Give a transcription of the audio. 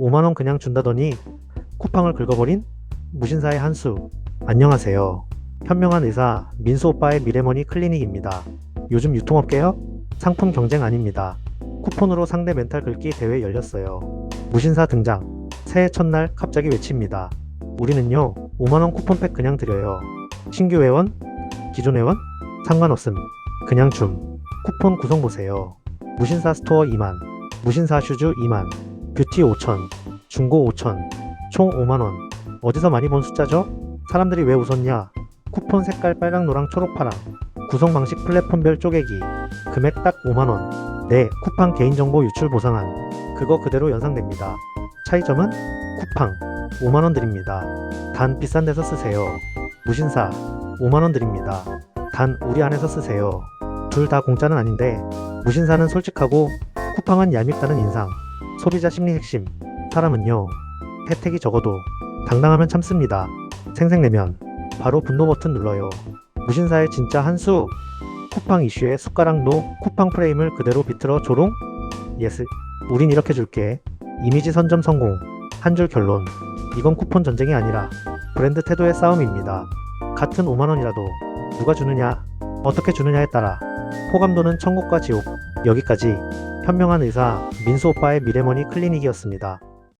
5만원 그냥 준다더니 쿠팡을 긁어버린 무신사의 한수. 안녕하세요. 현명한 의사 민수 오빠의 미래머니 클리닉입니다. 요즘 유통업계요? 상품 경쟁 아닙니다. 쿠폰으로 상대 멘탈 긁기 대회 열렸어요. 무신사 등장. 새해 첫날 갑자기 외칩니다. 우리는요, 5만원 쿠폰팩 그냥 드려요. 신규 회원? 기존 회원? 상관없음. 그냥 줌. 쿠폰 구성 보세요. 무신사 스토어 2만, 무신사 슈즈 2만, 뷰티 5천, 중고 5천, 총 5만원. 어디서 많이 본 숫자죠? 사람들이 왜 웃었냐? 쿠폰 색깔 빨강, 노랑, 초록, 파랑. 구성 방식 플랫폼별 쪼개기. 금액 딱 5만원. 네, 쿠팡 개인정보 유출 보상안. 그거 그대로 연상됩니다. 차이점은 쿠팡 5만원 드립니다. 단 비싼 데서 쓰세요. 무신사 5만원 드립니다. 단 우리 안에서 쓰세요. 둘 다 공짜는 아닌데 무신사는 솔직하고 쿠팡은 얄밉다는 인상. 소비자 심리 핵심. 사람은요. 혜택이 적어도 당당하면 참습니다. 생색내면 바로 분노 버튼 눌러요. 무신사의 진짜 한수. 쿠팡 이슈에 숟가락 노 쿠팡 프레임을 그대로 비틀어 조롱? 예스. 우린 이렇게 줄게. 이미지 선점 성공. 한 줄 결론. 이건 쿠폰 전쟁이 아니라 브랜드 태도의 싸움입니다. 같은 5만원이라도 누가 주느냐, 어떻게 주느냐에 따라 호감도는 천국과 지옥. 여기까지 현명한 의사 민수 오빠의 미래머니 클리닉이었습니다.